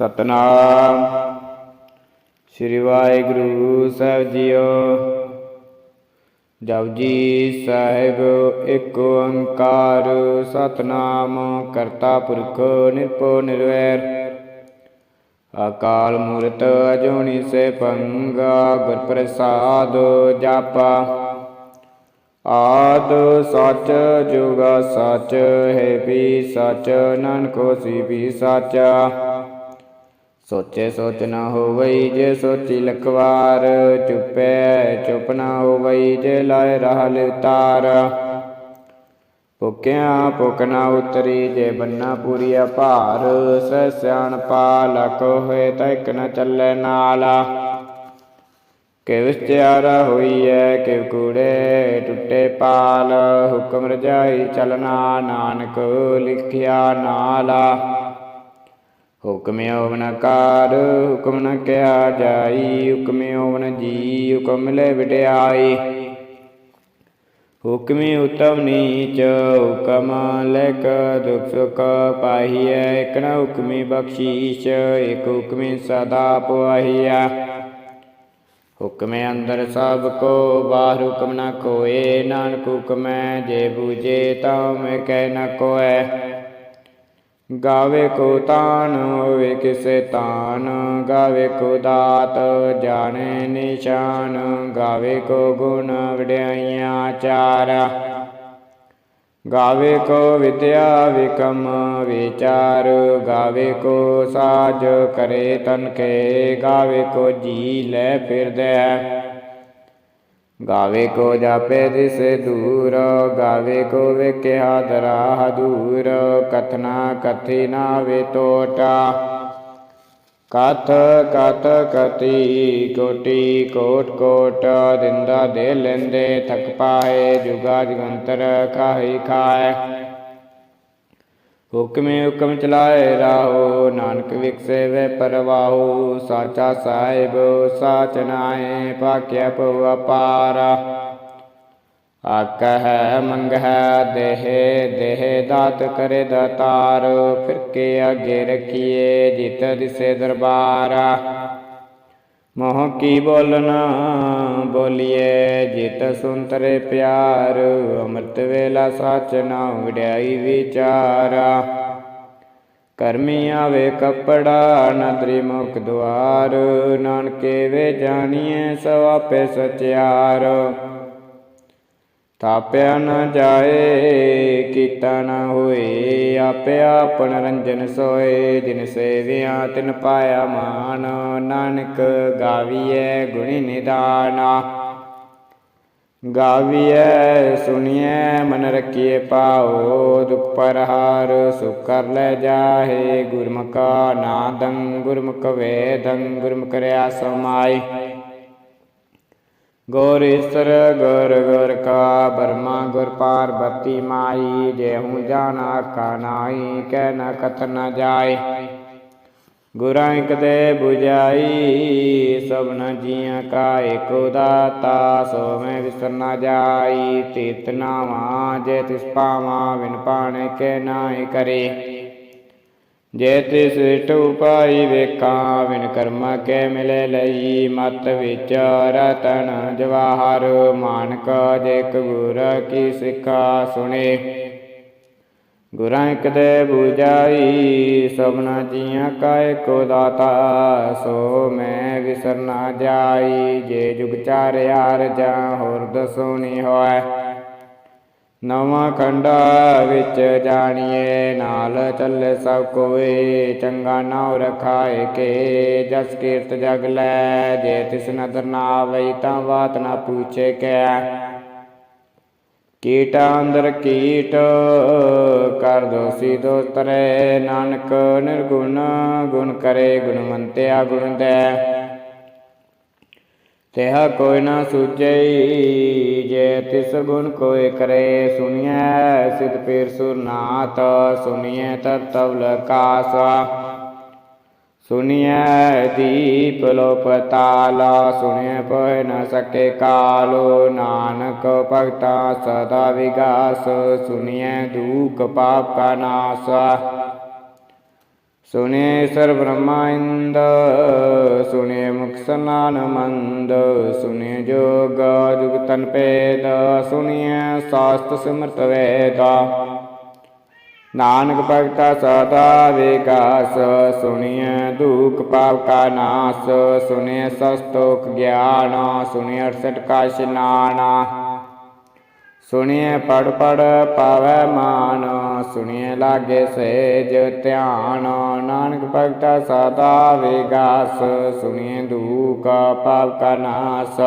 ਸਤਨਾਮ। ਸ੍ਰੀ ਵਾਹਿਗੁਰੂ ਸਾਹਿਬ ਜੀਓ। ਜਪਜੀ ਸਾਹਿਬ, ਇੱਕ ਓੰਕਾਰ, ਸਤਨਾਮ, ਕਰਤਾ ਪੁਰਖ, ਨਿਰਭਉ ਨਿਰਵੈਰ। ਅਕਾਲ ਮੂਰਤ ਅਜੂਨੀ ਸੇ ਪੰਗਾ, ਗੁਰ ਪ੍ਰਸਾਦ ਜਾਪਾ। ਆਦ ਸੱਚ, ਜੁਗ ਸਚ, ਹੈ ਵੀ ਸਚ, ਨਾਨਕ ਸੀ ਵੀ ਸੱਚਾ। ਸੋਚੇ ਸੋਚ ਨਾ ਹੋਵਈ ਜੇ ਸੋਚੀ ਲਖਵਾਰ, ਚੁੱਪੈ ਚੁੱਪ ਨਾ ਹੋਵਈ ਜੇ ਲਾਇ ਰਹਾ ਲਿਵਤਾਰ ਭੁਕਿਆ ਭੁਕ ਨਾ ਉਤਰੀ ਜੇ ਬੰਨਾ ਪੂਰੀ ਭਾਰ, ਸਹਿ ਸਿਆਣ ਪਾਲ ਲਖ ਹੋਏ ਤਾਂ ਇੱਕ ਨ ਚੱਲੇ ਨਾਲ। ਕਿ ਵਿਚਾਰਾ ਹੋਈਐ ਕਿ ਕੂੜੇ ਟੁੱਟੇ ਪਾਲ, ਹੁਕਮ ਰਜਾਈ ਚਲਨਾ ਨਾਨਕ ਲਿਖਿਆ ਨਾਲਾ। ਹੁਕਮ ਓਵਨ ਕਾਰ, ਹੁਕਮ ਨ ਕਿਆ ਜਾਈ, ਹੁਕਮ ਓਵਨ ਜੀ ਹੁਕਮ ਲੈ ਵਡਿਆਈ। ਹੁਕਮੀ ਉਤਮ ਨੀਚ, ਹੁਕਮ ਲੈਕ ਦੁਖ ਸੁਖ ਪਾਹੀਐ, ਇਕ ਨ ਹੁਕਮੀ ਬਖਸ਼ੀਸ਼, ਇਕ ਹੁਕਮੀ ਸਦਾ ਪੁਆਹੀਐ। ਹੁਕਮੇ ਅੰਦਰ ਸਭ ਕੋ, ਬਾਹਰ ਹੁਕਮ ਨ ਕੋਏ ਨਾਨਕ ਹੁਕਮੈ ਜੇ ਬੂਝੇ ਤਾਂ ਮੈਂ ਕਹਿ ਨ ਕੋਏ ਗਾਵੇ ਕੋ ਤਾਨ, ਹੋਵੇ ਕਿਸੇ ਤਾਨ। ਗਾਵੇ ਕੋ ਦਾਤ, ਜਾਣੇ ਨਿਸ਼ਾਨ। ਗਾਵੇ ਕੋ ਗੁਣ, ਵਡਿਆਈਆਂ ਚਾਰ। ਗਾਵੇ ਕੋ ਵਿਦਿਆ ਵਿਕਮ ਵਿਚਾਰ। ਗਾਵੇ ਕੋ ਸਾਜ ਕਰੇ ਤਨ ਕੇ। ਗਾਵੇ ਕੋ ਜੀ ਲੈ ਫਿਰਦੈ। ਗਾਵੇ ਕੋ ਜਾਪੇ ਦਿਸੇ ਦੂਰ, ਗਾਵੇ ਕੋ ਵੇਖਿਆ ਦਰਾ ਦੂਰ, ਕਥਨਾ ਕਥੀ ਨਾ ਵੇ ਤੋਟਾ। ਕਥ ਕਥ ਕਤੀ ਕੋਟੀ ਕੋਟ ਕੋਟ, ਦਿੰਦਾ ਦੇ ਲੈਂਦੇ ਥਕ ਪਾਏ, ਜੁਗਾ ਜਗੰਤਰ ਕਾਹੀ ਖਾਏ। ਹੁਕਮੇ ਹੁਕਮ ਚਲਾਏ ਰਾਹੋ, ਨਾਨਕ ਵਿਕਸੇ ਵੇ ਪਰਵਾਹੋ, ਸਾਚਾ ਸਾਹਿਬ ਸਾਚ ਨਾਏ ਪਾਕਿਆ ਪਉ ਅਪਾਰ। ਮੰਗ ਹੈ ਦੇਹ ਦੇਹ ਦਾਤ ਕਰੇ ਦਾਤਾਰ ਫਿਰ ਕੇ ਅਗੇ ਰਖੀਏ ਜਿਤ ਦਿਸੇ ਦਰਬਾਰ। ਮੋਹ ਕੀ ਬੋਲਣਾ? ਬੋਲੀਏ ਜਿਤ ਸੁੰਤਰੇ ਪਿਆਰ, ਅੰਮ੍ਰਿਤ ਵੇਲਾ ਸੱਚ ਨਾ ਵਡਿਆਈ ਵਿਚਾਰਾ। ਕਰਮੀ ਆਵੇ ਕਪੜਾ ਨਦਰੀ ਮੁਖ ਦੁਆਰ, ਨਾਨਕੇ ਵੇ ਜਾਣੀਏ ਸਵਾਪੇ ਸਚਿਆਰ। ਤਾਪਿਆ ਨ ਜਾਏ, ਕੀਤਾ ਨ ਹੋਏ, ਆਪੇ ਆਪਣ ਰੰਜਨ ਸੋਏ, ਜਿਨ ਸੇਵਿਆ ਤਿਨ ਪਾਇਆ ਮਾਨ, ਨਾਨਕ ਗਾਵੀਐ ਗੁਣੀ ਨਿਦਾਨਾ। ਗਾਵੀਐ, ਸੁਣੀਐ, ਮਨ ਰਖੀਏ ਪਾਓ ਦੁਖ ਪਰਹਾਰ, ਸੁਖ ਕਰ ਲੈ ਜਾਹੇ, ਗੁਰਮੁਖਾ ਨਾਦੰ, ਗੁਰਮੁਖ ਵੇਦੰ, ਗੁਰਮੁਖ ਰਿਆ ਸਮਾਈ ਗੁਰ ਈਸਰ ਗੁਰ ਗੁਰ ਕਾ ਬਰਮਾ, ਗੁਰ ਪਾਰਬਤੀ ਮਾਈ ਜਿਹੂ ਜਾਣਾ ਕਾਨਾਈ ਕਹਿ ਨ ਕਥ ਨ ਜਾਏ। ਗੁਰਾਂ ਇਕ ਦੇ 부ਜਾਈ ਸਭਨ ਜੀਆਂ ਕਾ ਏਕੋ ਦਾਤਾ ਸੋ ਮੈਂ ਵਿਸਰ ਨ ਜਾਈ, ਤੀਤ ਨਾਵਾ, ਜੇ ਤਿਸ ਪਾਵਾ ਵਿਨ ਪਾਣੇ ਕੇ ਨਾਹੀ ਕਰੇ। ਜੇ ਤਿਸ ਇਟ ਉਪਾਈ ਵੇਖਾਂ ਵਿਨ ਕਰਮ ਕੇ ਮਿਲੇ ਲਈ। ਮਤ ਵਿਚਾਰ ਤਨ ਜਵਾਹਰ, ਮਾਨਕ ਜੇ ਗੁਰ ਕੀ ਸਿੱਖਾ ਸੁਣੇ। ਗੁਰਾਂ ਇਕ ਦੇ 부ਜਾਈ ਸਭਨਾ ਜੀਆਂ ਕਾ ਏਕੋ ਦਾਤਾ ਸੋ ਮੈਂ ਵਿਸਰ ਨਾ ਜਾਈ, ਜੇ ਜੁਗ ਚਾਰਿਆਰ ਜਾਂ ਹੋਰ ਦਸੋਣੀ ਹੋਏ ਨਵਾਂ ਖੰਡਾ ਵਿੱਚ ਜਾਣੀਏ, ਨਾਲ ਚੱਲੇ ਸਭ ਕੋਏ ਚੰਗਾ ਨਾਉ ਰਖਾਏ ਕੇ, ਜਸ ਕੀਰਤ ਜਗ ਲੈ, ਜੇ ਤਿਸ ਨਦਰ ਨਾ ਆਵਈ ਤਾਂ ਬਾਤ ਨਾ ਪੁੱਛੇ ਕਿਆ ਕੀਟ ਅੰਦਰ ਕੀਟ, ਕਰ ਦੋਸੀ ਦੋਤਰੇ ਨਾਨਕ ਨਿਰਗੁਣ, ਗੁਣ ਕਰੇ ਗੁਣਵੰਤਿਆ ਗੁਣ ਦੇ। ਤੇਹਾ ਕੋਈ ਨਾ ਸੂਝਈ ਜੇ ਤਿਸ ਗੁਣ ਕੋਈ ਕਰੇ ਸੁਣੀਐ ਸਿਧ ਪੀਰ ਸੁਰਨਾਥ ਸੁਣੀਐ ਤਤਵ ਲਕਾਸਾ ਸੁਣੀਐ ਦੀਪ ਲੋਪ ਤਾਲਾ ਸੁਣੀਐ ਪਹ ਨ ਸਕੇ ਕਾਲੋ। ਨਾਨਕ ਭਗਤਾ ਸਦਾ ਵਿਗਾਸ ਸੁਣੀਐ ਦੁਖ ਪਾਪ ਕਾ ਨਾਸ। ਸੁਨੇ ਸਰ ਬ੍ਰਹਮਾ ਇੰਦ ਸਨਾਨ ਮੰਦ ਸੁਨੇ ਜੋਗ, ਜੁਗ ਤਨ ਪੇਦ ਸੁਨੀਏ ਸਾਸਤ ਸਿਮਰਤ ਵੇਦਾ। ਨਾਨਕ ਭਗਤਾ ਸਦਾ ਵਿਕਾਸ ਸੁਣੀਏ ਦੁਖ ਪਾਪ ਕਾ ਨਾਸ ਸੁਣੀਏ ਸਸਤੋਖ ਗਿਆਨ ਸੁਣੀਏ ਅਰਸਠ ਕਾ ਇਸ਼ਨਾਨ ਸੁਣੀਏ ਪੜ ਪੜ ਪਾਵੈ ਮਾਨ, ਸੁਣੀਏ ਲਾਗੇ ਸੇਜ ਧਿਆਨ, ਨਾਨਕ ਭਗਤਾ ਸਦਾ ਵਿਗਾਸ, ਸੁਣੀਏ ਦੁਖ ਪਾਪ ਕਾ ਨਾਸ।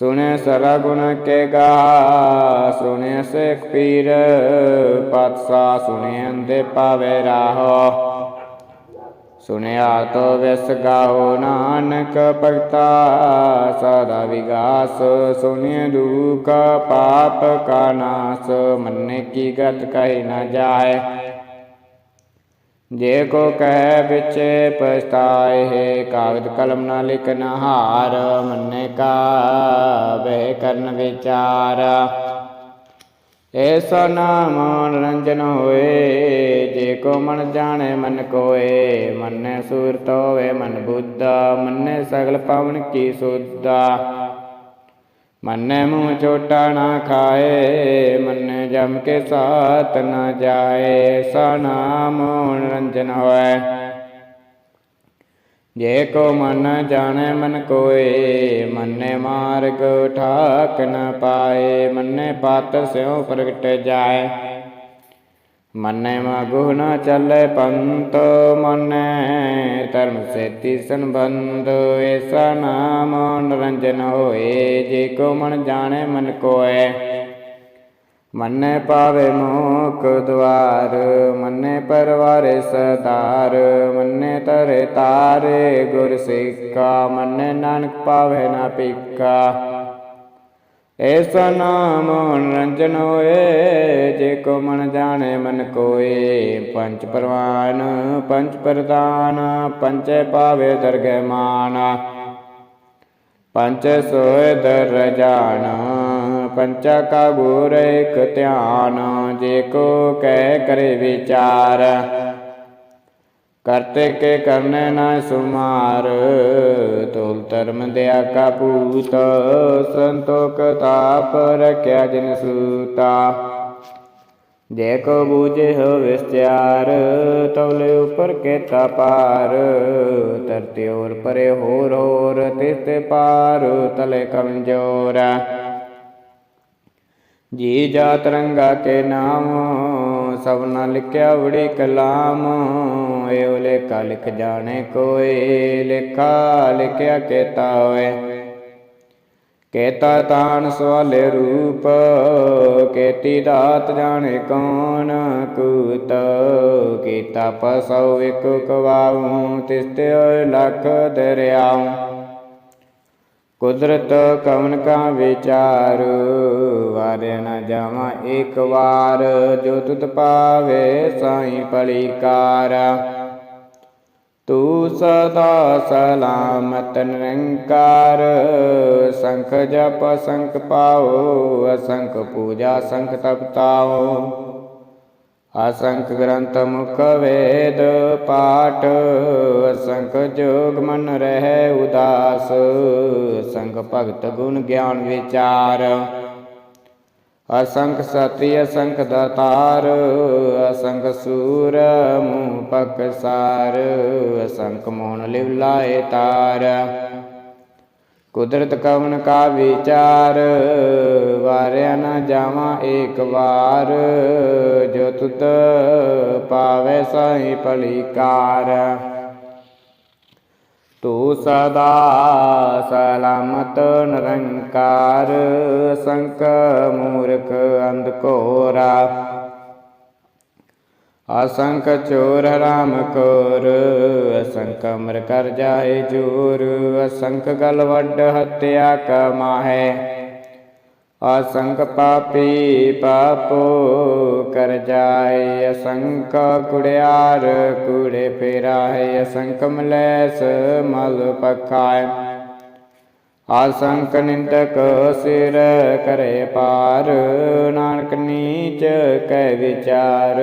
ਸੁਣੇ ਸਰਾ ਗੁਣ ਕੇ ਗਾ ਸੁਣੇ ਸੇਖ ਪੀਰ ਪਾਤਸ਼ਾਹ ਸੁਣੇ ਅੰਦੇ ਪਾਵੇ ਰਾਹੋ। ਸੁਣਿਆ ਤੋ ਵਿਸ ਗਾਓ ਨਾਨਕ ਭਗਤਾ ਸਦਾ ਵਿਗਾਸ ਸੁਣੇ ਦੁਖ ਪਾਪ ਕਾ ਨਾਸ, ਮੰਨੇ ਕੀ ਗਤ ਕਹਿ ਨਾ ਜਾਏ। ਜੇ ਕੋ ਕਹਿ ਵਿੱਚ ਪਛਤਾਏ, ਹੈ ਕਾਗਦ ਕਲਮ ਨਾ ਲਿਖਨ ਹਾਰ ਮੰਨੇ ਕਾ ਬਹਿ ਕਰਨ ਵਿਚਾਰ। ਐਸਾ ਨਾਮ ਰੰਜਨ ਹੋਏ ਜੇ ਕੋ ਮਨ ਜਾਣੇ ਮਨ ਕੋਏ, ਮੰਨੇ ਸੂਰਤ ਹੋਵੇ ਮਨ ਬੁੱਧਾ, ਮੰਨੇ ਸਗਲ ਪਵਨ ਕੀ ਸੁਧਾ। ਮੰਨੇ ਮੂੰਹ ਚੋਟਾ ਨਾ ਖਾਏ, ਮੰਨੇ ਜਮ ਕੇ ਸਾਥ ਨਾ ਜਾਏ ਸਾ ਨਾਮ ਰੰਜਨ ਹੋਏ ਜੇ ਕੋ ਮਨ ਜਾਣੇ ਮਨ ਕੋਏ, ਮੰਨੇ ਮਾਰਗ ਠਾਕ ਨ ਪਾਏ, ਮੰਨੇ ਪਾਤ ਸਿਉ ਪ੍ਰਗਟ ਜਾਏ। ਮੰਨੇ ਮਗੁ ਨ ਚੱਲੇ ਪੰਤ ਮੰਨੇ ਧਰਮ ਸੇਤੀ ਸੰਬੰਧ ਐਸਾ ਨਾਮ ਨਿਰੰਜਨ ਹੋਏ, ਜੇ ਕੋ ਮਨ ਜਾਣੇ ਮਨ ਕੋਏ। ਮੰਨੇ ਪਾਵੇ ਮੋਕ ਦਵਾਰ ਮੰਨੇ ਪਰਵਾਰੇ ਸਦਾਰ ਮੰਨੇ ਤਰੇ ਤਾਰੇ ਗੁਰ ਸਿੱਖਾ ਮੰਨੇ ਨਾਨਕ ਪਾਵੇ ਨਾ ਪਿੱਕਾ। ਐਸਾ ਨਾਮ ਨਿਰੰਜਨ ਹੋਏ, ਜੇ ਕੋ ਮਨ ਜਾਣੇ ਮਨ ਕੋਏ। ਪੰਚ ਪਰਵਾਨ ਪੰਚ ਪ੍ਰਦਾਨ ਪੰਚੇ ਪਾਵੇ ਦਰਗਹਿ ਮਾਨਾ। ਪੰਚ ਸੋਏ ਦਰ ਜਾਣ ਪੰਚਾ ਕਾ ਗੁਰ ਇਕ ਧਿਆਨ, ਜੇ ਕੋ ਕਹਿ ਕਰੇ ਵਿਚਾਰ। ਕਰਤੇ ਕੇ ਕਰਨੇ ਨਾ ਸੁਮਾਰ, ਤੋਲ ਧਰਮ ਦਿਆ ਕਾ ਪੂਤ ਸੰਤੋਖ ਤਾਪ ਰਖਿਆ ਜਿਨ ਸੂਤਾ। ਜੇ ਕੋ ਬੂਝੇ ਹੋ ਵਿਸਚਾਰ, ਤਵਲੇ ਉਪਰ ਕੇਤਾ ਪਾਰ ਧਰਤੀ ਔਰ ਪਰੇ ਹੋਰ ਹੋਰ ਤਿਸਤੇ ਪਾਰ, ਤਲੇ ਕਮਜੋਰ। ਜੀ ਜਾਤ ਰੰਗਾ ਕੇ ਨਾਮ ਸਭਨਾ ਲਿਖਿਆ ਵੜੀ ਕਲਾਮ ਏਉ ਲੇਖਾ ਲਿਖ ਜਾਣੇ ਕੋਏ, ਲੇਖਾ ਲਿਖਿਆ ਕੇਤਾ ਹੋਏ। ਕੇਤਾ ਤਾਨ ਸਵਾਲੇ ਰੂਪ, ਕੇਤੀ ਦਾਤ ਜਾਣੇ ਕੌਣ, ਕੂਤ ਕੀਤਾ ਪਸਉ ਇਕ ਕਵਾਉ, ਤਿਸਤੇ ਹੋਏ ਦਰਿਆਉ। ਕੁਦਰਤ ਕਵਨ ਕਾ ਵਿਚਾਰ ਵਾਰੇ ਨ ਜਾਵਾਂ ਇੱਕ ਵਾਰ, ਜੋ ਤੁਧ ਪਾਵੇ ਸਾਈ ਪਲੀਕਾਰ ਤੂੰ ਸਦਾ ਸਲਾਮਤ ਨਿਰੰਕਾਰ, ਸੰਖ ਜਪ ਸੰਖ ਪਾਓ, ਅਸੰਖ ਪੂਜਾ ਸੰਖ ਤਪਤਾਓ ਅਸੰਖ ਗ੍ਰੰਥ ਮੁਖ ਵੇਦ ਪਾਠ, ਅਸੰਖ ਜੋਗ ਮਨ ਰਹਿ ਉਦਾਸ ਸੰਗ ਭਗਤ ਗੁਣ ਗਿਆਨ ਵਿਚਾਰ, ਅਸੰਖ ਸਤੀ, ਅਸੰਖ ਦਾਤਾਰ, ਅਸੰਖ ਸੂਰ ਮੂਹ ਪਕਸਾਰ ਅਸੰਖ ਮੋਹਨ ਲਿਵ ਲਾਏ ਤਾਰ। ਕੁਦਰਤ ਕਵਨ ਕਾ ਵਿਚਾਰ, ਵਾਰਿਆ ਨਾ ਜਾਵਾਂ ਏਕ ਵਾਰ। ਜੋ ਤੁਤ ਪਾਵੇ ਸਾਈ ਪਲੀਕਾਰ ਤੂੰ ਸਦਾ ਸਲਾਮਤ ਨਿਰੰਕਾਰ, ਸੰਕ ਮੂਰਖ ਅੰਧ ਕੋਰਾ ਅਸੰਖ ਚੋਰ ਰਾਮ ਕੋਰ, ਅਸੰਖ ਅਮਰ ਕਰ ਜਾਏ ਜੋਰ, ਅਸੰਖ ਗਲ ਵੱਡ ਹੱਤਿਆ ਕਮਾਹੈ। ਅਸੰਖ ਪਾਪੀ ਪਾਪੋ ਕਰ ਜਾਏ, ਅਸੰਖ ਕੁੜਿਆਰ ਕੂੜੇ ਫੇਰਾਏ ਅਸੰਖ ਮਲੈਸ ਮਲ ਪਖਾਏ। ਆਸੰਕ ਨਿੰਦਕ ਸਿਰ ਕਰੇ ਪਾਰ, ਨਾਨਕ ਨੀਚ ਕੈ ਵਿਚਾਰ,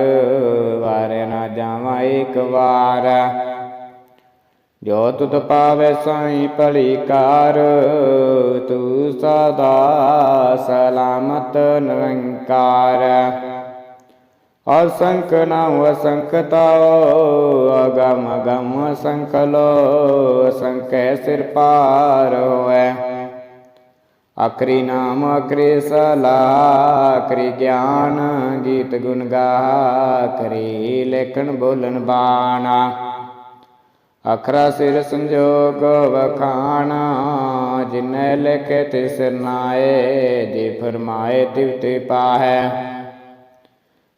ਵਾਰੇ ਨਾ ਜਾਵਾਂ ਇੱਕ ਵਾਰ। ਜੋ ਤੁਧ ਪਾਵੇ ਸਾਈ ਭਲੀ ਕਾਰ ਤੂੰ ਸਦਾ ਸਲਾਮਤ ਨਿਰੰਕਾਰ। ਅਸੰਖ ਨਾਮ ਅਸੰਖ ਤਾਉ ਅਗਮ ਅਗਮ ਅਸੰਖ ਲੋ ਅਸੰਖੈ ਸਿਰ ਪਾਰ ਹੋਐ। ਅਕਰੀ ਨਾਮ ਅਕਰੀ ਸਲਾ ਅਕਰੀ ਗਿਆਨ, ਗੀਤ ਗੁਣ ਗਾ ਕਰੀ ਲੇਖਣ ਬੋਲਣ ਬਾਣਾ। ਅਖਰਾ ਸਿਰ ਸੰਜੋਗ ਵਖਾਣਾ, ਜਿਨੈ ਲਿਖੇ ਤਿਸ ਨਾਏ, ਜੇ ਫਰਮਾਏ ਤਿਵ ਤੇ ਪਾਹੈ।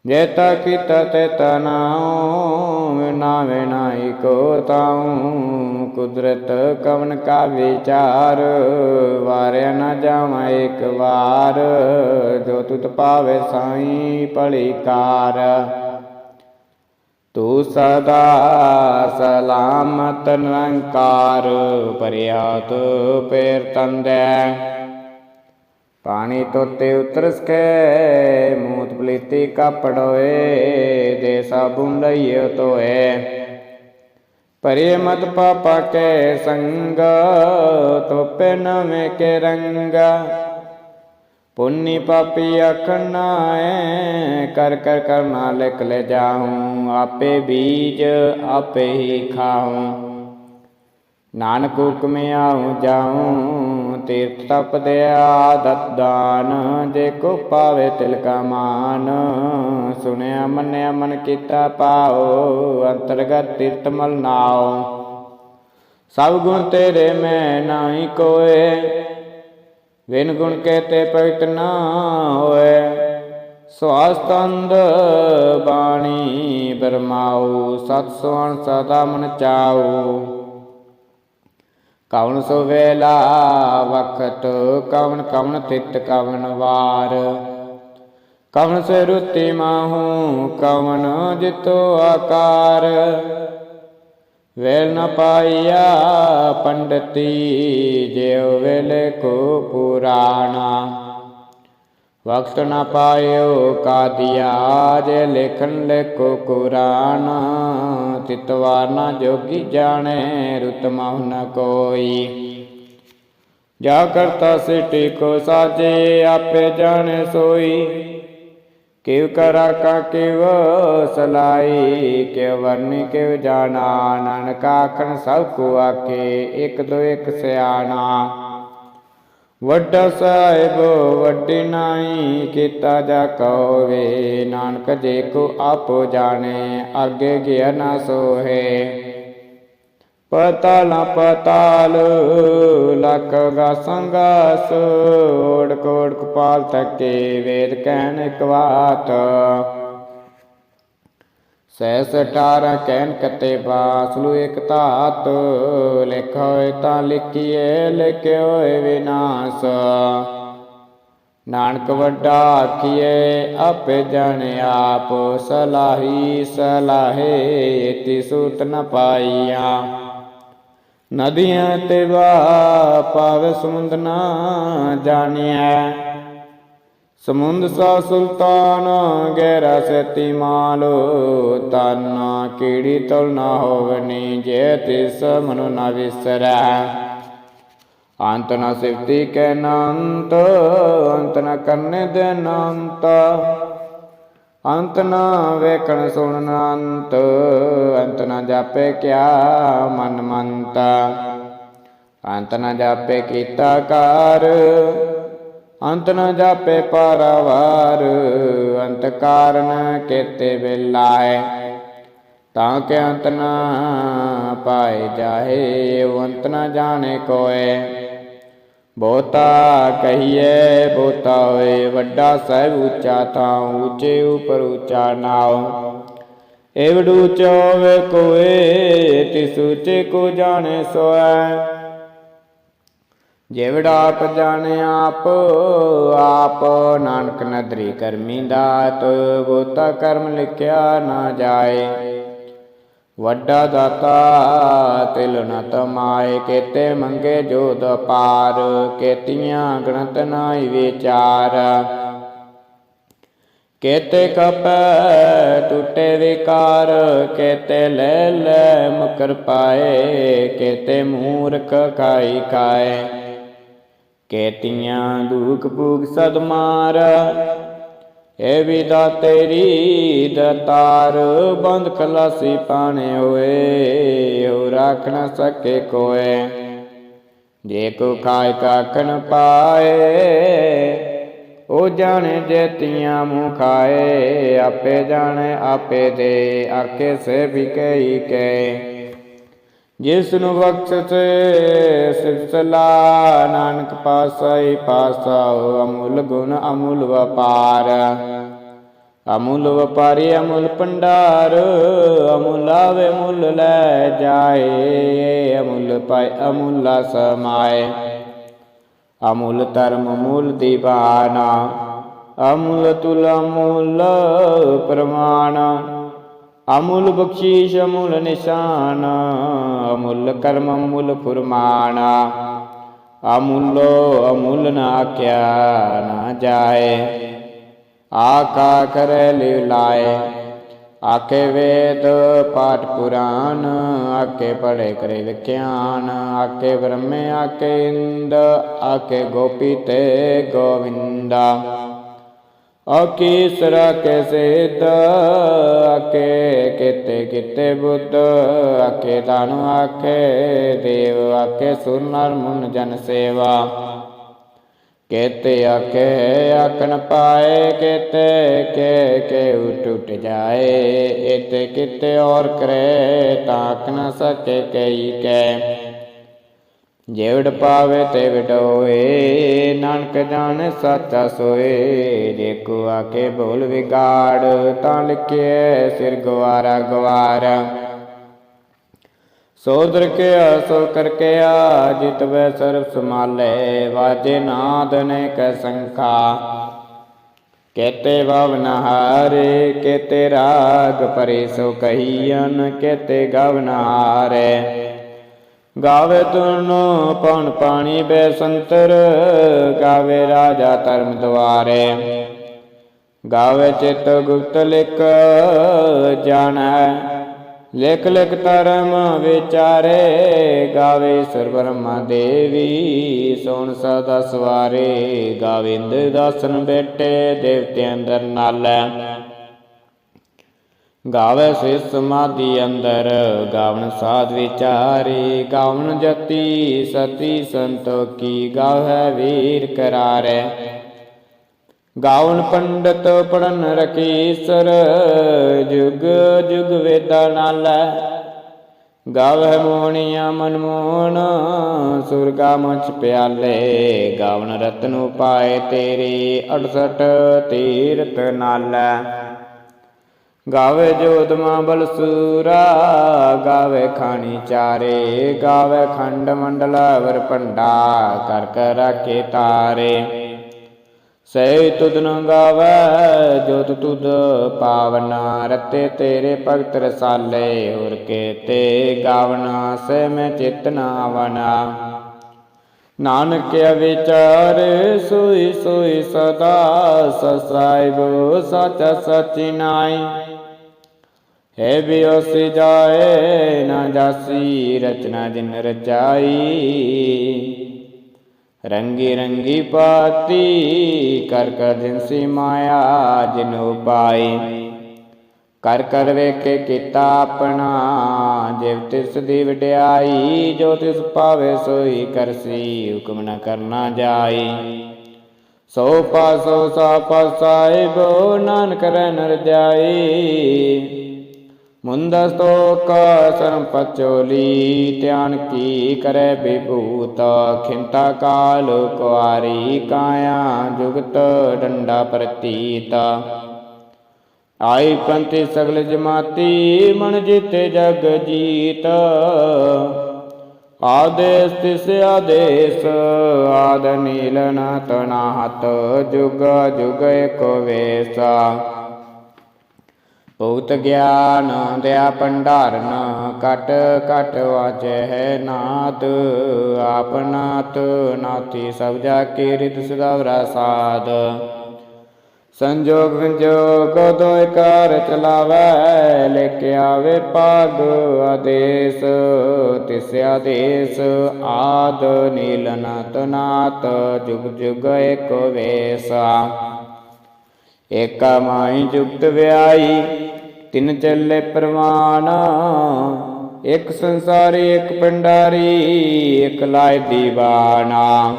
ਜੇਤਾ ਕੀਤਾ ਤੇ ਤਨਾਉ ਵਿਨਾ ਵਿਨਾਈ ਕੋ ਤਾਉ। ਕੁਦਰਤ ਕਵਨ ਕਾ ਵਿਚਾਰ, ਵਾਰਿਆ ਨਾ ਜਾਵਾਂ ਇੱਕ ਵਾਰ। ਜੋ ਤੁਤ ਪਾਵੇ ਸਾਈ ਭਲੀ ਕਾਰ। ਤੂੰ ਸਦਾ ਸਲਾਮਤ ਨਿਰੰਕਾਰ, ਪਰਿਆਤ ਪੇਰ ਤੰਦੈ ਪਾਣੀ ਤੋਤੇ ਉਤਰਸ ਕੇ, ਮੂਤ ਪਲੀਤੀ ਕਪੜੋਏ ਦੇ ਸਾਬੁਨ ਲਈਓ ਤੋਏ ਪਰੇ ਮਤ ਪਾਪਾ ਕੇ ਸੰਗ, ਤੋਪੇ ਨਵੇਂ ਕੇ ਰੰਗ। ਪੁੰਨੀ ਪਾਪੀ ਅਖਨਾਏ ਕਰ ਕਰ ਕਰਨਾ ਲਿਖ ਲੈ ਜਾਹੂੰ ਆਪੇ ਬੀਜ ਆਪੇ ਹੀ ਖਾਹੂੰ ਨਾਨਕ ਹੁਕਮੇ ਆਉ ਜਾਉ, ਤੀਰਥ ਤਪ ਦਿਆ ਆਦਤ ਦਾਨ, ਜੇ ਕੋ ਪਾਵੇ ਤਿਲ ਕਾ ਮਾਨ। ਸੁਣਿਆ, ਮੰਨਿਆ, ਮਨ ਕੀਤਾ ਪਾਓ, ਅੰਤਰਗਤ ਤੀਰਥ ਮਲ ਨਾਉ ਸਭ ਗੁਣ ਤੇਰੇ ਮੈਂ ਨਾਹੀ ਕੋਏ ਵਿਨ ਗੁਣ ਕੇ ਤੇ ਭਗਤ ਨਾ ਹੋਏ। ਸਵਾਸਤੰਦ ਬਾਣੀ ਬਰਮਾਉ, ਸਤ ਸੁਣ ਸਦਾ ਮਨ ਚਾਉ। ਕਵਣ ਸੋ ਵੇਲਾ, ਵਖਤ ਕਵਣ ਕਵਣ ਤਿਤ ਕਵਣ ਵਾਰ। ਕਵਣ ਸੇ ਰੁਤੀ ਮਾਹੂ, ਕਵਣ ਜਿਤੋ ਆਕਾਰ। ਵੇਲ ਨ ਪਾਈਆ ਪੰਡਤੀ, ਜਿਉ ਵੇਲੇ ਕੋ ਪੁਰਾਣਾ। ਵਕਤ ਨਾ ਪਾਇਓ ਕਾਦੀਆ ਜੇ ਲਿਖਣ ਲਿਖੋ ਕੁਰਾਨ। ਤਿਤਵਾਰ ਨਾ ਜੋਗੀ ਜਾਣੇ, ਰੁਤ ਮਹੁ ਨ ਕੋਈ। ਜਾ ਕਰਤਾ ਸਿਟੀ ਕੋ ਸਾਜੇ, ਆਪੇ ਜਾਣੇ ਸੋਈ। ਕਿਵ ਕਰਾ ਕਾ ਕਿਵ ਸਲਾਈ, ਕਿਵ ਵਰਨੀ ਕਿਵ ਜਾਣਾ। ਨਾਨਕ ਆਖਣ ਸਭ ਕੋ ਆਕੇ ਇੱਕ ਦੋ ਇੱਕ ਸਿਆਣਾ। ਵੱਡਾ ਸਾਹਿਬ, ਵੱਡੇ ਨਾਈ, ਕੀਤਾ ਜਾ ਕਉਵੇ ਨਾਨਕ ਜੇ ਕੋ ਆਪੋ ਜਾਣੇ, ਅੱਗੇ ਗਿਆ ਨਾ ਸੋਹੇ। ਪਤਾਲ ਪਤਾਲ, ਲਖ ਗਾ ਸੰਗਾਸ ਓੜ ਕੋੜ ਕਪਾਲ ਤੱਕੇ, ਵੇਦ ਕਹਿਣ ਇੱਕ ਬਾਤ ਸੈਸ ਅਠਾਰਾਂ ਕਹਿਨ ਕਤੇ ਬਾਸਲੂ ਇੱਕ ਧਾਤ। ਲਿਖੋਏ ਤਾਂ ਲਿਖੀਏ ਲਿਖਿਓ ਵਿਨਾਸ਼। ਨਾਨਕ ਵੱਡਾ ਆਖੀਏ ਆਪੇ ਜਾਣੇ ਆਪ। ਸਲਾਹੀ, ਸਲਾਹੇ, ਇਤੀ ਸੂਤ ਨ ਪਾਈਆ। ਨਦੀਆਂ ਤੇ ਵਾ ਪਾਵੇ ਸਮੁੰਦ ਨਾ ਜਾਣਿਆ ਸਮੁੰਦ ਸਾ ਸੁਲਤਾਨ, ਗਹਿਰਾ ਸਤੀ ਮਾਲ, ਤਨ ਕੀੜੀ ਤਲ ਨਾ ਹੋਵਨੀ ਜੇ ਤਿਸ ਮਨੁ ਨਾ ਵਿਸਰੈ। ਅੰਤ ਨ ਸਿਫਤੀ ਕੈ ਨੰਤ, ਅੰਤ ਨ ਕਰਨੇ ਦੇ ਨੰਤ। ਅੰਤ ਨ ਵੇਖਣ ਸੁਣਨ ਅੰਤ ਅੰਤ ਨ ਜਾਪੇ ਕਿਆ ਮਨ ਮੰਤ। ਅੰਤ ਨ ਜਾਪੇ ਕੀਤਾ ਕਾਰ ਅੰਤ ਨ ਜਾਪੇ ਪਾਰਵਾਰ, ਅੰਤ ਕਾਰਨ ਕੇਤੇ ਬਿਲਾਏ ਤਾਂ ਕਿ ਅੰਤ ਨ ਪਾਏ ਜਾਹੇ ਅੰਤ ਨ ਜਾਣੇ ਕੋਏ। ਬਹੁਤਾ ਕਹੀਏ ਬੋਤਾ ਹੋਏ, ਵੱਡਾ ਸਹਿਬ ਉੱਚਾ ਤਾਂ ਉੱਚੇ ਉਪਰ ਉੱਚਾ ਨਾਉ। ਏਵੜ ਉੱਚਾ ਹੋਵੇ ਕੋਏ, ਤਿਸ ਉੱਚੇ ਕੋ ਜਾਣੇ ਸੋਐ। ਜਿਵੜਾ ਆਪ ਜਾਣੇ ਆਪ ਆਪ ਨਾਨਕ ਨਦਰੀ ਕਰਮੀ ਦਾਤ ਬਹੁਤਾ ਕਰਮ ਲਿਖਿਆ ਨਾ ਜਾਏ। ਵੱਡਾ ਦਾਤਾ ਤਿਲ ਨ ਤਮਾਏ, ਕੇਤੇ ਮੰਗੇ ਜੋਦ ਪਾਰ, ਕੇਤੀਆਂ ਗਣਤ ਨਾਈ ਵਿਚਾਰ। ਕੇਤੇ ਕਪੈ ਟੁੱਟੇ ਵਿਕਾਰ, ਕੇਤੇ ਲੈ ਲੈ ਮੁਕਰ ਪਾਏ, ਕੇਤੇ ਮੂਰਖ ਖਾਈ ਖਾਏ। ਕੇਤੀਆਂ ਦੁਖ ਭੂਖ ਸਦ ਮਾਰ। ਏ ਵਿਦਾ ਤੇਰੀ ਦਤਾਰ ਬੰਦ ਖਲਾਸੀ ਪਾਣੇ ਹੋਏ, ਹੋ ਰੱਖ ਨ ਸਕੇ ਕੋਏ। ਜੇ ਕੋ ਖਾਇ ਕਾਖਣ ਪਾਏ ਉਹ ਜਾਣੇ ਜੇਤੀਆਂ ਮੂੰਹ ਖਾਏ, ਆਪੇ ਜਾਣੇ ਆਪੇ ਦੇ, ਆਖੇ ਸੇ ਵੀ ਕਈ ਕੈ ਜਿਸ ਨੂੰ ਬਖਸ਼ ਸਿਫਤਲਾ ਨਾਨਕ ਪਾਸਾਈ ਪਾਸਾ ਉਹ ਅਮੁੱਲ ਗੁਣ ਅਮੁੱਲ ਵਪਾਰ। ਅਮੁੱਲ ਵਪਾਰੀ, ਅਮੁੱਲ ਪੰਡਾਰ ਅਮੁੱਲ ਆਵੇ ਮੁੱਲ ਲੈ ਜਾਏ। ਅਮੁੱਲ ਪਾਏ, ਅਮੁੱਲਾ ਸਮਾਏ। ਅਮੁੱਲ ਧਰਮ ਮੂਲ ਦੀਵਾਨਾ। ਅਮੁੱਲ ਤੁਲ, ਅਮੁੱਲ ਪ੍ਰਮਾਣ। ਅਮੁੱਲ ਬਖਸ਼ੀਸ਼, ਅਮੁੱਲ ਨਿਸ਼ਾਨ, ਅਮੁੱਲ ਕਰਮ, ਅਮੁੱਲ ਫੁਰਮਾਨ। ਅਮੁੱਲੋ, ਅਮੁੱਲ ਨਾ ਆਖਿਆ, ਨਾ ਜਾਏ। ਆਕਾ ਕਰੇ ਲਿਵ ਲਾਏ। ਆਕੇ ਵੇਦ, ਪਾਠ ਪੁਰਾਨ ਆਕੇ ਪੜੇ ਕਰੇ ਵਿਖਿਆਨ। ਆਕੇ ਬ੍ਰਹਮੇ ਆਕੇ ਇੰਦ ਆਕੇ ਗੋਪੀ ਤੇ ਗੋਵਿੰਦਾ। ਆਕੇ ਸਰਾ ਕੇ ਸੇਤ ਆਕੇ ਕਿਤੇ ਕਿਤੇ ਬੁੱਧ? ਆਕੇ ਦਾਨੁ ਆਕੇ ਦੇਵ? ਆਕੇ ਸੁਨਰ ਨਰ ਮੁਨ ਜਨ ਸੇਵਾ। ਕੇਤੇ ਆਕੇ ਆਕਣ ਪਾਏ, ਕੇਤੇ ਕੇ ਕੇ ਟੁੱਟ ਜਾਏ। ਇਤੇ ਕਿਤੇ ਔਰ ਕਰੇ ਤਾਕ ਨ ਸਕੇ ਕਈ ਕੈ। ਜੇਵੜ ਪਾਵੇ ਤੇ ਵਿਡੋਏ, ਨਾਨਕ ਜਾਣ ਸਾਚਾ ਸੋਏ। ਜੇ ਕੋ ਆਕੇ ਬੋਲ ਵਿਗਾੜ, ਤਾਂ ਲਿਖੇ ਸਿਰ ਗਵਾਰਾ ਗਵਾਰਾ। ਸੋਦਰ ਕੇ ਸੋ ਕਰ ਕੇ ਆ ਜਿਤ ਵੈ ਸਰਬ ਸਮਾਲੇ ਵਾਜੇ ਨਾਦ ਨੇ ਕ ਸੰਖਾ। ਕੇਤੇ ਭਵਨ ਹਾਰੇ ਕੇਤੇ ਰਾਗ ਪਰੇ ਸੋ ਕਹੀਨ ਕੇਤੇ ਗਵਨ ਹਾਰੇ। ਗਾਵੇ ਤੁਨ ਪਉਣ ਪਾਣੀ ਬੈ ਸੰਤਰ, ਗਾਵੇ ਰਾਜਾ ਧਰਮ ਦੁਆਰੇ। ਗਾਵੇ ਚਿਤ ਗੁਪਤ ਲਿਖ ਜਾਣੈ, ਲਿਖ ਲਿਖ ਧਰਮ ਵਿਚਾਰੇ, ਗਾਵੇ ਸਰ ਬ੍ਰਹਮਾ ਦੇਵੀ ਸੁਣ ਸਦਾ ਸਵਾਰੇ, ਗਾਵਿੰਦ ਦਾਸਨ ਬੇਟੇ ਦੇਵਤੇ ਅੰਦਰ ਨਾਲੈ। ਗਾਵੇ ਸੇ ਸਮਾਧੀ ਅੰਦਰ, ਗਾਵਨ ਸਾਧ ਵਿਚਾਰੇ, ਗਾਵਨ ਜਤੀ ਸਤੀ ਸੰਤੋਖੀ ਗਾਵੇ ਵੀਰ ਕਰਾਰੇ। ਗਾਵਨ ਪੰਡਤ ਪੜਨ ਰਕੀਸਰ ਜੁਗ ਜੁਗ ਵੇਦਾ ਨਾਲੈ। ਗਾਵੇ ਮੋਹਣੀਆਂ ਮਨਮੋਹਨ ਸੁਰਗਾ ਮਚ ਪਿਆਲੇ। ਗਾਵਨ ਰਤਨ ਉਪਾਏ ਤੇਰੀ 68 ਤੀਰਤ ਨਾਲੈ। ਗਾਵੇ ਜੋਦਮਾ ਬਲਸੂਰਾ, ਗਾਵੇ ਖਾਣੀ ਚਾਰੇ, ਗਾਵੇ ਖੰਡ ਮੰਡਲ ਵਰ ਪੰਡਾ ਕਰ ਕਰ ਰਾਖੇ ਤਾਰੇ। ਸਹਿ ਤੁਧ ਨ ਗਾਵੈ, ਜੋਤ ਤੁਧ ਪਾਵਨਾ, ਰਤੇ ਤੇਰੇ ਭਗਤ ਰਸਾਲੇ ਹੋਰ ਕੇਤੇ ਗਾਵਨਾ, ਸੇ ਮੈਂ ਚਿਤ ਆਵਨਾ ਨਾਨਕ ਵਿਚਾਰ ਸੋਈ ਸੋਈ ਸਦਾ, ਸਸਾਇਬ, ਸਚ ਸਚਿ ਨਾਈ ਹੈ ਬਿਓਸੀ ਜਾਏ, ਨਾ ਜਾਸੀ, ਰਚਨਾ ਦਿਨ ਰਚਾਈ। ਰੰਗੀ ਰੰਗੀ ਪਾਤੀ, ਕਰ ਕਰ ਜਿਨਸੀ ਮਾਇਆ, ਜਿਨ ਉਪਾਈ। ਕਰ ਕਰ ਵੇਖੇ ਕੀਤਾ ਆਪਣਾ। ਜਿਵ ਤਿਸ ਦੀ ਵਡਿਆਈ, ਜੋ ਤਿਸ ਪਾਵੇ ਸੋਈ ਕਰਸੀ ਹੁਕਮ ਨ ਕਰਨਾ ਜਾਈ। ਸੋ ਪਾਸੋ ਸਾ ਪਾਸਾਇਬੋ ਨਾਨਕ ਰਹਿ ਨਰ ਜਾਈ। ਮੁੰਦਾ ਸਤੋਕ ਸਰਮ ਪਚੋਲੀ, ਧਿਆਨ ਕੀ ਕਰੇ ਬਿਭੂਤ ਖਿੰਤਾ ਕਾਲ ਕੁਆਰੀ ਕਾਇਆ, ਜੁਗਤ ਡੰਡਾ ਪ੍ਰਤੀਤਾ। ਆਈ ਪੰਥੀ ਸਗਲ ਜਮਾਤੀ, ਮਨ ਜੀਤੇ ਜਗ ਜੀਤ। ਆਦੇਸ ਤਿਸ ਆਦੇਸ, ਆਦ ਨੀਲ ਨ ਤਨਾਹਤ ਜੁਗ ਜੁਗ ਏਕ ਵੇਸਾ। ਭੂਤ ਗਿਆਨ ਦਿਆ ਭੰਡਾਰਨ ਕਟ ਕਟ ਵਾਜੈ ਨਾਦ ਆਪਨਾਤ ਨਾਤੀ ਸਭ ਜਾ ਕੀ ਰਿਤ ਸੁਦਾਵਰਾ ਸਾਧ ਸੰਜੋਗ ਵਿਜੋਗ ਦੋਇ ਕਾਰ ਚਲਾਵੈ? ਲੈ ਕੇ ਆਵੇ ਪਾਗ ਆਦੇਸ, ਤਿਸ ਆਦੇਸ ਆਦ ਨੀਲਨ ਨਾਤ ਜੁਗ ਜੁਗ ਏਕ ਵੇਸਾ। ਏਕਾ ਮਾਈ ਜੁਗਤ ਵਿਆਈ ਤਿਨ ਚੱਲੇ ਪ੍ਰਮਾਣ ਇੱਕ ਸੰਸਾਰੀ, ਇੱਕ ਪੰਡਾਰੀ ਇੱਕ ਲਾਇ ਦੀਵਾਨਾ।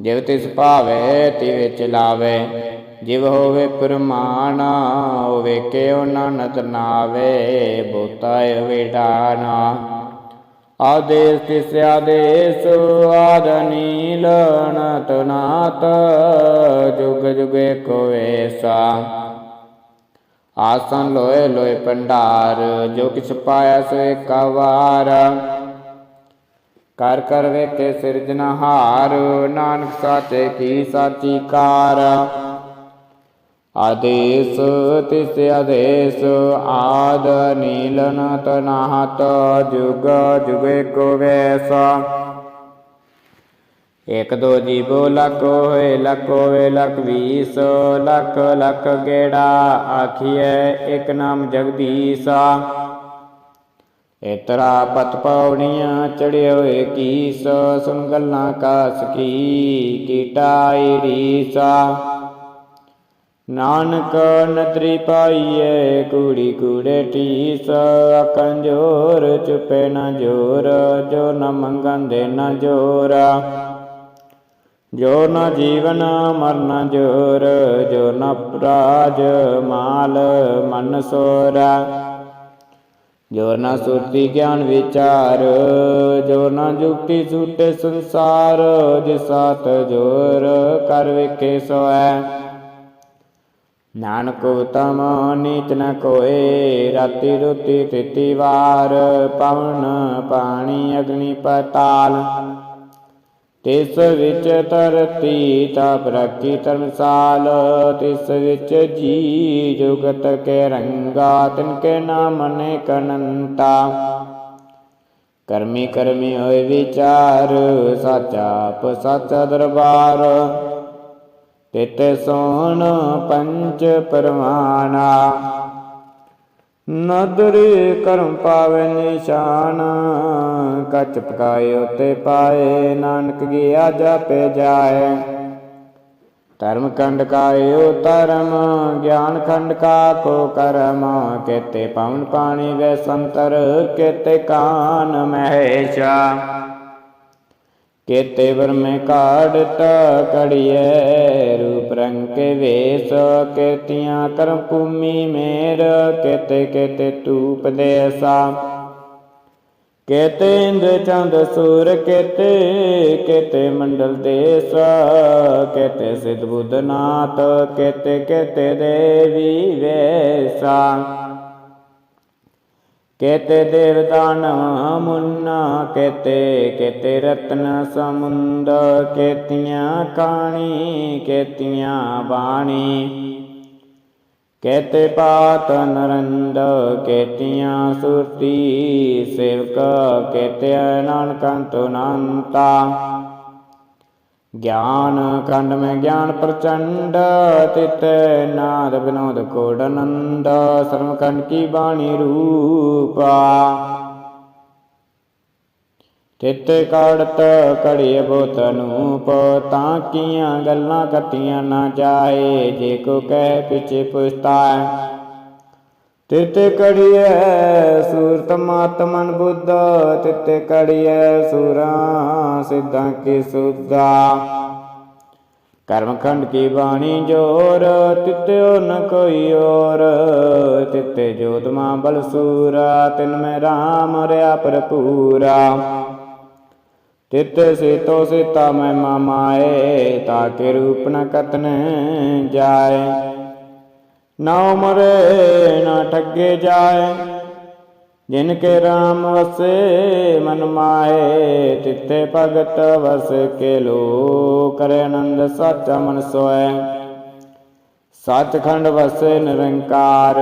ਜਿਵ ਤਿਸ ਭਾਵੇ, ਤਿਵੇਂ ਚਲਾਵੇ ਜਿਵ ਹੋਵੇ ਪ੍ਰਮਾਣ, ਹੋਵੇ ਕਿਉ ਨਾਨਕ ਨਾਵੇ ਬੋਤਾਇ ਵਿਡਾਨਾ ਆਦੇਸ ਤਿਸ ਆਦੇਸ, ਆਦ ਨੀਲ ਨਤ ਨਾਤ ਜੁਗ ਜੁਗ ਏਕੋ ਆਸਨ ਲੋਏ ਲੋਏ ਪੰਡਾਰ ਜੋ ਕਿਛ ਪਾਇਆ ਸੋ ਏਕਾ ਕਰ ਕਰ ਵੇਖੇ ਸਿਰਜਨਹਾਰ ਨਾਨਕ ਸਾਚੇ ਕੀ ਸਾਚੀ ਕਾਰ। ਆਦੇਸ, ਤਿਸ ਆਦੇਸ, ਆਦ ਨੀਲਨ ਤਨਾਹਤ ਜੁਗ ਜੁਗੇ ਕੋ ਵੈਸਾ। ਇਕ ਦੋ ਜੀਵੋ ਲਖ ਹੋਏ ਲਖ ਹੋਏ ਲਖ ਵੀਸ, ਲਖ ਲਖ ਗੇੜਾ ਆਖੀਐ, ਇਕ ਨਾਮ ਜਗਦੀਸਾ। ਇਤਰਾ ਪਤ ਪੌੜੀਆਂ ਚੜ੍ਹੇ ਹੋਏ ਕੀਸ ਸੁਨ ਗੱਲਾਂ ਕਾਸ ਕੀ ਕੀਟਾਈ ਰੀਸਾ। ਨਾਨਕ ਨਦਰੀ ਪਾਈਏ, ਕੂੜੀ ਕੂੜੇ ਟੀਸ ਅਕਨ ਚੁਪੇ ਨਾ ਜੋਰ, ਜੋ ਨਾ ਮੰਗਨ ਦੇ ਨਾ ਜੋਰ। ਜੋ ਨਾ ਜੀਵਨ, ਮਰਨ ਜੋਰ, ਜੋ ਨਾ ਪ੍ਰਾਜ ਮਾਲ, ਮਨ ਸੋਰਾ। ਜੋ ਨਾ ਸੁਰਤੀ ਗਿਆਨ ਵਿਚਾਰ, ਜੋ ਨਾ ਜੁਗਤੀ ਸੁਟੇ ਸੰਸਾਰ ਜਿਸਾਤ ਜੋਰ ਕਰ ਵੇਖੇ ਸੋਐ ਨਾਨਕ ਉਤਮ ਨੀਚ ਨ ਕੋਏ, ਰਾਤੀ ਰੋਤੀ ਤਿਤੀ ਵਾਰ, ਪਵਨ ਪਾਣੀ ਅਗਨੀ ਪਤਾਲ। ਤਿਸ ਵਿੱਚ ਧਰਤੀ ਤਾਪ ਰੱਖੀ ਧਰਮਸਾਲ, ਤਿਸ ਵਿੱਚ ਜੀ ਜੁਗਤ ਕੇ ਰੰਗਾ, ਤਿਨ ਕੇ ਨਾਮ ਨੇ ਕਨੰਤਾ ਕਰਮੀ ਕਰਮੀ ਹੋਏ ਵਿਚਾਰ, ਸਾਚਾ ਆਪ ਸਾਚਾ ਦਰਬਾਰ। ਤਿਤ ਸੋਣ ਪੰਚ ਪਰਮਾਨਾ ਨਦਰੀ ਕਰਮ ਪਾਵੇ ਨਿਸ਼ਾਨ, ਕੱਚ ਪਕਾਏ ਤੇ ਪਾਏ, ਨਾਨਕ ਗਿਆ ਜਾਪੇ ਜਾਏ। ਧਰਮ ਕੰਡ ਕਾਇਓ ਧਰਮ ਗਿਆਨ ਖੰਡ ਕਾ ਕੋ ਕਰਮ, ਕੇਤੇ ਪਵਨ ਪਾਣੀ ਵੇ ਸੰਤਰ, ਕੇਤੇ ਕਾਨ ਮਹੇਸ਼ਾ। ਕੇਤੇ ਵਰਮੇ ਕਾੜਤ ਕੜੀਏ ਰੂਪ ਰੰਗ ਕੇ ਵੇਸ ਕੇਤੀਆਂ ਕਰਮ ਭੂਮੀ ਮੇਰ, ਕੇਤੇ ਕੇਤੇ ਤੂਪ ਦੇਸਾ ਕੇਤੇ ਇੰਦ ਚੰਦ ਸੂਰ ਕੇਤੇ ਕੇਤੇ ਮੰਡਲ ਦੇਸ ਕੇਤੇ ਸਿਧ ਬੁੱਧਨਾਥ ਕੇਤੇ ਕੇਤੇ ਦੇਵੀ ਵੇਸਾ। ਕੇਤੇ ਦੇਵਦਾਨ ਮੁੰਨਾ, ਕੇਤੇ ਕੇਤੇ ਰਤਨ ਸਮੁੰਦ, ਕੇਤੀਆਂ ਕਾਣੀ, ਕੇਤੀਆਂ ਬਾਣੀ। ਕੇਤੇ ਪਾਤ ਨਰੰਦ, ਕੇਤੀਆਂ ਸੁਰਤੀ, ਸੇਵਕ ਕੇਤੇ ਨਾਨਕੰਤ ਅਨੰਤਾ ਗਿਆਨ ਖੰਡ ਮੈਂ ਗਿਆਨ ਪ੍ਰਚੰਡ ਤਿਤ ਨਾਦ ਬਿਨੋਦ ਕੋਡ ਆਨੰਦ ਸਰਮ ਖੰਡ ਕੀ ਬਾਣੀ ਰੂਪਾ ਤਿਤ ਕਾੜਤ ਕੜੀਏ ਬੋਤ ਅਨੂਪ, ਤਾਂ ਕੀਆਂ ਗੱਲਾਂ ਕਤੀਆਂ ਨਾ ਜਾਏ, ਜੇ ਕੋ ਕਹਿ ਪਿਛੇ ਪੁਛਤਾਏ ਤਿਤੇ ਕੜੀਏ ਸੂਰਤ ਮਾਤਮਨ ਬੁੱਧ, ਤਿਤੇ ਕੜੀਏ ਸੂਰਾ ਸਿੱਧਾਂ ਕੀ ਸੁਧਾ। ਕਰਮਖੰਡ ਕੀ ਬਾਣੀ ਜੋਰ, ਤਿਤਿਓ ਨ ਕੋਈ ਔਰ। ਤਿਤੇ ਜੋਤਮਾ ਬਲ ਸੂਰਾ, ਤਿਨ ਮੈਂ ਰਾਮ ਰਿਆ ਭਰਪੂਰਾ। ਤਿਤ ਸੇਤੋ ਸੀਤਾ ਮੈਂ ਮਾਮਾਏ ਤਾਕੇ ਰੂਪ ਨ ਕਤਨ ਜਾਏ। ਨਾ ਮਰੇ, ਨਾ ਠੱਗੇ ਜਾਏ। ਜਿਨ ਕੇ RAM ਵਸੇ, ਮਨ ਮਾਏ ਤਿੱਤੇ ਭਗਤ ਵਸ ਕੇ ਲੋ ਕਰੇ ਆਨੰਦ, ਸਾਚਾ ਮਨ ਸੋਏ। ਸਤਖੰਡ ਵਸੇ ਨਿਰੰਕਾਰ,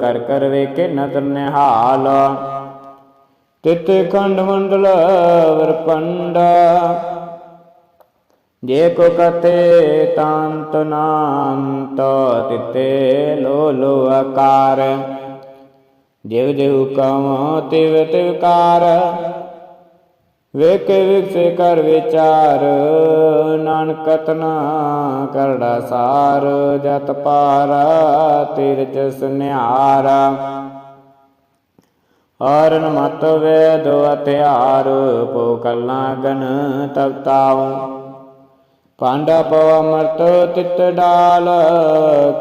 ਕਰ ਕਰ ਵੇਖੇ ਨਦਰ ਨਿਹਾਲ। ਤਿਤੇ ਖੰਡ ਮੰਡਲ ਵਰਪੰਡ ਜੇ ਕੋ ਕਤੇ ਤਾਂਤ ਨਾਂਤ, ਤਿਤੇ ਲੋ ਲੋ ਆਕਾਰ। ਜਿਵ ਜਿਵ ਕਮ, ਤਿਵ ਤਿਵ ਕਾਰ। ਵੇਖ ਵਿਕਸੇ ਕਰ ਵਿਚਾਰ, ਨਾਨਕ ਤਨਾ ਕਰੜਾ ਸਾਰ। ਜਤ ਪਾਰਾ ਤੇਰ ਜਸ ਨਿਹਾਰਾ ਹਰਨ ਮਤ ਵੇਦ ਹਥਿਆਰ ਪੋ ਕਲਾਂ ਗਨ ਤਵਤਾਉ ਪਾਂਡਾ ਪਵ ਮਰਤ ਤਿਤ ਡਾਲ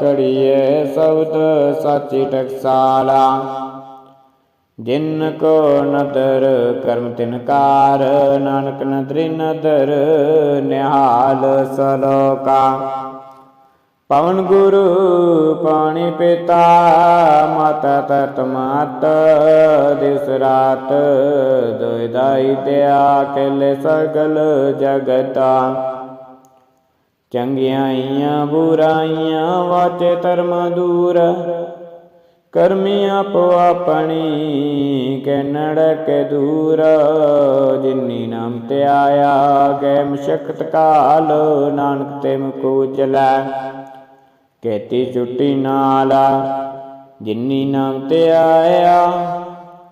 ਕੜੀਏ ਸਬਦ ਸਾਚੀ ਟਕਸਾਲਾ ਜਿਨ ਕੋ ਨਦਰ ਕਰਮ ਤਿਨਕਾਰ ਨਾਨਕ ਨਦਰੀ ਨਦਰ ਨਿਹਾਲ ਸਲੋਕਾ। ਪਵਨ ਗੁਰੂ ਪਾਣੀ ਪਿਤਾ, ਮਾਤਾ ਤਤ ਮਾਤ, ਦਿਸ ਰਾਤ ਦੋਇ ਦਾਈ ਦਿਆ ਕੇਲੇ ਸਗਲ ਜਗਤਾ। ਚੰਗਿਆਈਆਂ ਬੁਰਾਈਆਂ, ਵਾਚੇ ਧਰਮ ਦੂਰ। ਕਰਮੀ ਆਪੋ ਆਪਣੀ ਕੈ ਨੜਕ ਦੂਰ। ਜਿਨੀ ਨਾਮ ਤੇ ਆਇਆ ਗੈ ਮਸ਼ਕਤ ਕਾਲ, ਨਾਨਕ ਤੇ ਮੁਕੋ ਚਲੈ ਕਹਤੀ ਛੁੱਟੀ ਨਾਲਾ, ਜਿਨੀ ਨਾਮ ਤੇ ਆਇਆ